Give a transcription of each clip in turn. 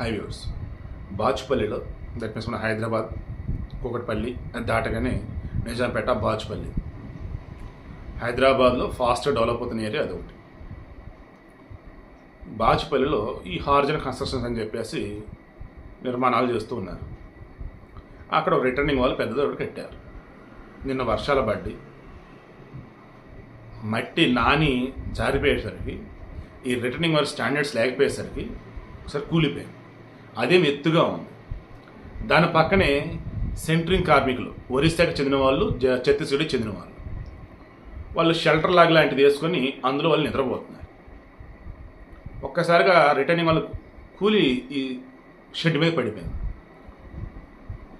Highways బాచుపల్లిలో that means మన హైదరాబాద్ కూకట్పల్లి అది దాటగానే నిజాంపేట బాచుపల్లి. హైదరాబాద్లో ఫాస్ట్ డెవలప్ అవుతున్న ఏరియా అదొకటి. బాచుపల్లిలో ఈ హార్జన్ కన్స్ట్రక్షన్స్ అని చెప్పేసి నిర్మాణాలు చేస్తూ ఉన్నారు. అక్కడ ఒక రిటర్నింగ్ వాళ్ళు పెద్దది ఒకటి కట్టారు. నిన్న వర్షాల పడ్డి మట్టి నాని జారిపోయేసరికి ఈ రిటర్నింగ్ వాళ్ళ స్టాండర్డ్స్ లేకపోయేసరికి ఒకసారి కూలిపోయింది. అదేం ఎత్తుగా ఉంది. దాని పక్కనే సెంట్రింగ్ కార్మికులు ఒరిస్సాకి చెందిన వాళ్ళు ఛత్తీస్గఢ్కి చెందిన వాళ్ళు. వాళ్ళు షెల్టర్ లాగ్ లాంటిది వేసుకొని అందులో వాళ్ళు నిద్రపోతున్నారు. ఒక్కసారిగా రిటర్నింగ్ వాళ్ళు కూలి ఈ షెడ్ మీద పడిపోయింది.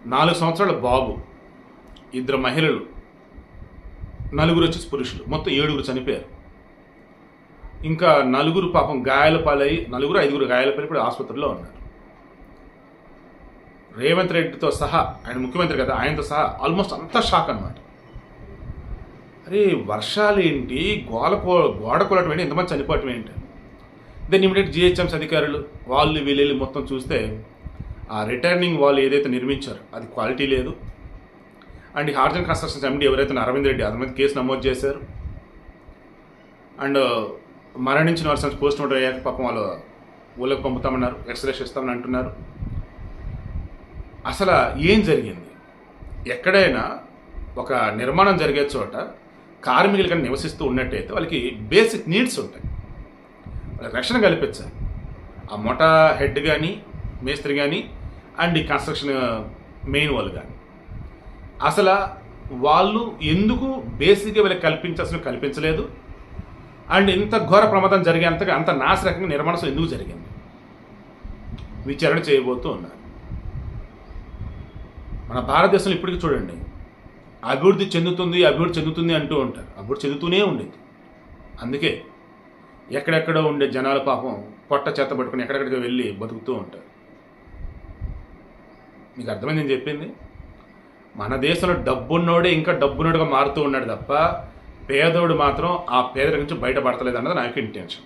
నాలుగు సంవత్సరాల బాబు ఇద్దరు మహిళలు నలుగురు వచ్చేసి పురుషులు మొత్తం ఏడుగురు చనిపోయారు. ఇంకా నలుగురు పాపం గాయాల పాలై నలుగురు ఐదుగురు గాయాల పాలై ఇప్పుడు ఆసుపత్రిలో ఉన్నారు. రేవంత్ రెడ్డితో సహా ఆయన ముఖ్యమంత్రి కదా ఆయనతో సహా ఆల్మోస్ట్ అంతా షాక్ అనమాట అరే వర్షాలు ఏంటి? గోడ గోడ కొలటం ఏంటి ఎంతమంది చనిపోవటం ఏంటి? దెన్ ఇమీడియట్ జిహెచ్ఎంస్ అధికారులు వాళ్ళు వీళ్ళు మొత్తం చూస్తే ఆ రిటర్నింగ్ వాళ్ళు ఏదైతే నిర్మించారో అది క్వాలిటీ లేదు. అండ్ హార్జన్ కన్స్ట్రక్షన్స్ ఎండి ఎవరైతే అరవింద్ రెడ్డి అతని మీద కేసు నమోదు చేశారు. అండ్ మరణించిన వారి పోస్ట్ మార్టం అయ్యాక పాపం వాళ్ళు ఊళ్ళకి పంపుతామన్నారు ఎక్స్రేస్ ఇస్తామని అంటున్నారు. అసలు ఏం జరిగింది? ఎక్కడైనా ఒక నిర్మాణం జరిగే చోట కార్మికులు కానీ నివసిస్తూ ఉన్నట్టయితే వాళ్ళకి బేసిక్ నీడ్స్ ఉంటాయి. వాళ్ళకి రక్షణ కల్పించాలి. ఆ మొట హెడ్ కానీ మేస్త్రి కానీ అండ్ ఈ కన్స్ట్రక్షన్ మెయిన్ వాళ్ళు కానీ అసలు వాళ్ళు ఎందుకు బేసిక్గా వీళ్ళకి కల్పించాల్సిన కల్పించలేదు? అండ్ ఇంత ఘోర ప్రమాదం జరిగేంతగా అంత నాశరకంగా నిర్మాణం ఎందుకు జరిగింది? విచారణ చేయబోతూ ఉన్నారు. మన భారతదేశంలో ఇప్పటికీ చూడండి అభివృద్ధి చెందుతుంది అభివృద్ధి చెందుతుంది అంటూ ఉంటారు. అభివృద్ధి చెందుతూనే ఉండేది. అందుకే ఎక్కడెక్కడో ఉండే జనాల పాపం పొట్ట చెత్త పట్టుకుని ఎక్కడెక్కడికి వెళ్ళి బతుకుతూ ఉంటారు. మీకు అర్థమైంది నేను చెప్పింది? మన దేశంలో డబ్బున్నోడే ఇంకా డబ్బున్నోడుగా మారుతూ ఉన్నాడు తప్ప పేదోడు మాత్రం ఆ పేదరికం నుంచి బయటపడతలేదు అన్నది నా యొక్క ఇంటెన్షన్